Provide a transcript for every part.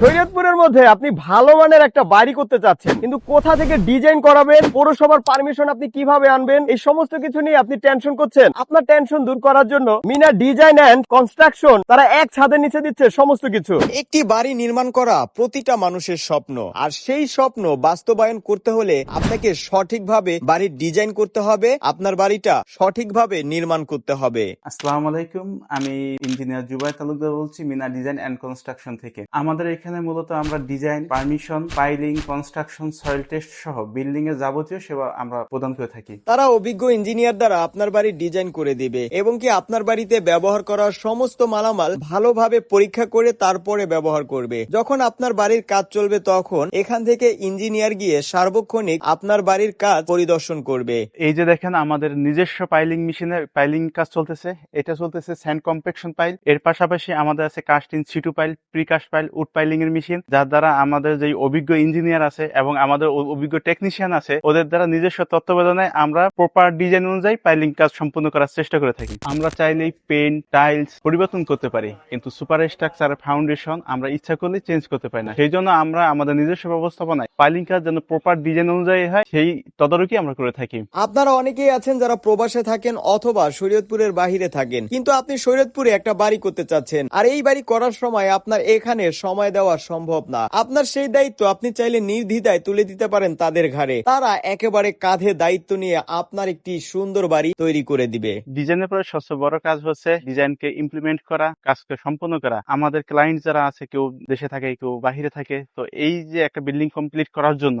শরীয়তপুরের মধ্যে আপনি ভালো মানের একটা বাড়ি করতে চাচ্ছেন কিন্তু কোথা থেকে ডিজাইন করাবেন পৌরসভার পারমিশন আপনি কীভাবে আনবেন এই সমস্ত কিছু নিয়ে আপনি টেনশন করছেন। আপনার টেনশন দূর করার জন্য মিনা ডিজাইন অ্যান্ড কনস্ট্রাকশন তারা এক ছাদের নিচে দিচ্ছে সমস্ত কিছু। একটি বাড়ি নির্মাণ করা প্রতিটা মানুষের স্বপ্ন আর সেই স্বপ্ন বাস্তবায়ন করতে হলে আপনাকে সঠিকভাবে বাড়ির ডিজাইন করতে হবে আপনার বাড়িটা সঠিকভাবে নির্মাণ করতে হবে। আসসালামু আলাইকুম আমি ইঞ্জিনিয়ার জুবাই তালুকদার বলছি মিনা ডিজাইন অ্যান্ড কনস্ট্রাকশন থেকে। আমাদের এখানে মূলত আমরা design permission piling construction soil test সহ বিল্ডিং এর যাবতীয় সেবা আমরা প্রদান করে থাকি। তারা অভিজ্ঞ ইঞ্জিনিয়ার দ্বারা আপনার বাড়ির ডিজাইন করে দিবে এবং কি আপনার বাড়িতে ব্যবহার করা সমস্ত মালামাল ভালোভাবে পরীক্ষা করে তারপরে ব্যবহার করবে। যখন আপনার বাড়ির কাজ চলবে তখন এখান থেকে ইঞ্জিনিয়ার গিয়ে সার্বক্ষণিক আপনার বাড়ির কাজ পরিদর্শন করবে। এই যে দেখেন আমাদের নিজস্ব পাইলিং মেশিনে পাইলিং কাজ চলতেছে। এটা চলতেছে স্যান্ড কম্পেকশন পাইল এর পাশাপাশি আমাদের আছে casting situ pile precast pile wood piling এর মেশিন যার দ্বারা আমাদের যে অভিজ্ঞ ইঞ্জিনিয়ার আছে এবং আমাদের অভিজ্ঞ টেকনিশিয়ান আছে, ওদের দ্বারা নিজস্ব তত্ত্বাবধানে আমরা প্রপার ডিজাইন অনুযায়ী পাইলিং কাজ সম্পূর্ণ করার চেষ্টা করে থাকি। আমরা চাইলেই পেন্ট টাইলস পরিবর্তন করতে পারি, কিন্তু সুপার স্ট্রাকচার ফাউন্ডেশন আমরা ইচ্ছা করলে চেঞ্জ করতে পারি না। সেই জন্য আমরা আমাদের নিজস্ব ব্যবস্থাপনায় পাইলিং কাজ যেন প্রপার ডিজাইন অনুযায়ী হয়, সেই তদারকি আমরা করে থাকি। আপনারা অনেকেই আছেন যারা প্রবাসে থাকেন অথবা শরীয়তপুরের বাহিরে থাকেন, কিন্তু আপনি শরীয়তপুরে একটা বাড়ি করতে চাচ্ছেন, আর এই বাড়ি করার সময় আপনার এখানে সময় দেওয়া সম্ভব না। আপনার সেই দায়িত্ব আপনি চাইলে নির্দ্বিধায় তুলে দিতে পারেন তাদের ঘাড়ে। তারা একেবারে কাঁধে দায়িত্ব নিয়ে আপনার একটি সুন্দর বাড়ি তৈরি করে দিবে। ডিজাইনের পরে সবচেয়ে বড় কাজ হচ্ছে ডিজাইনকে ইমপ্লিমেন্ট করা, কাজকে সম্পন্ন করা। আমাদের ক্লায়েন্ট যারা আছে, কেউ দেশে থাকে, কেউ বাহিরে থাকে, তো এই যে একটা বিল্ডিং কমপ্লিট করার জন্য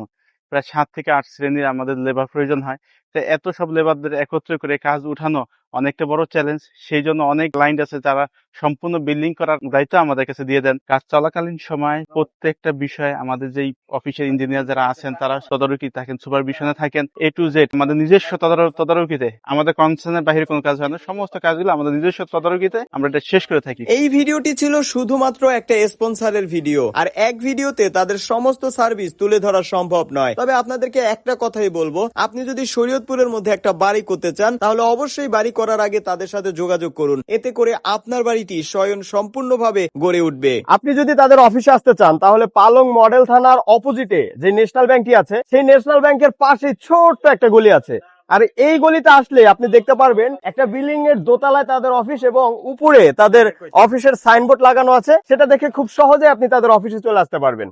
প্রায় সাত থেকে আট শ্রেণির আমাদের লেবার প্রয়োজন হয়। তো এত সব লেবারদের একত্রে করে কাজ উঠানো অনেকটা বড় চ্যালেঞ্জ সেই জন্য অনেক ক্লায়েন্ট আছে যারা সম্পূর্ণ বিল্ডিং করার দায়িত্ব আমাদের কাছে দিয়ে দেন। কাজ চলাকালীন সময় প্রত্যেকটা বিষয়ে আমাদের যেই অফিসের ইঞ্জিনিয়ার যারা আছেন, তারা তদারকি থাকেন সুপারভিশনে থাকেন। এ টু জেড আমাদের নিজস্ব তদারকিতে আমাদের কনসার্নের বাইরে কোনো কাজ হয় না। সমস্ত কাজগুলো আমাদের নিজস্ব তদারকিতে আমরা এটা শেষ করে থাকি। এই ভিডিওটি ছিল শুধুমাত্র একটা স্পন্সরের ভিডিও আর এক ভিডিওতে তাদের সমস্ত সার্ভিস তুলে ধরা সম্ভব নয়। তবে আপনাদেরকে একটা কথাই বলব। আপনি যদি শরীয়তপুরের মধ্যে একটা বাড়ি করতে চান, তাহলে অবশ্যই বাড়ি করার আগে তাদের সাথে যোগাযোগ করুন। এতে করে আপনার বাড়িটি স্বয়ং সম্পূর্ণভাবে গড়ে উঠবে। আপনি যদি তাদের অফিসে আসতে চান, তাহলে পালং মডেল থানার অপোজিটে যে ন্যাশনাল ব্যাংকটি আছে, সেই ন্যাশনাল ব্যাংকের পাশে ছোট্ট একটা গলি আছে। আর এই গলিতে আসলে আপনি দেখতে পারবেন একটা বিল্ডিং এর দোতলায় তাদের অফিস এবং উপরে তাদের অফিসের সাইনবোর্ড লাগানো আছে। সেটা দেখে খুব সহজে আপনি তাদের অফিসে চলে আসতে পারবেন।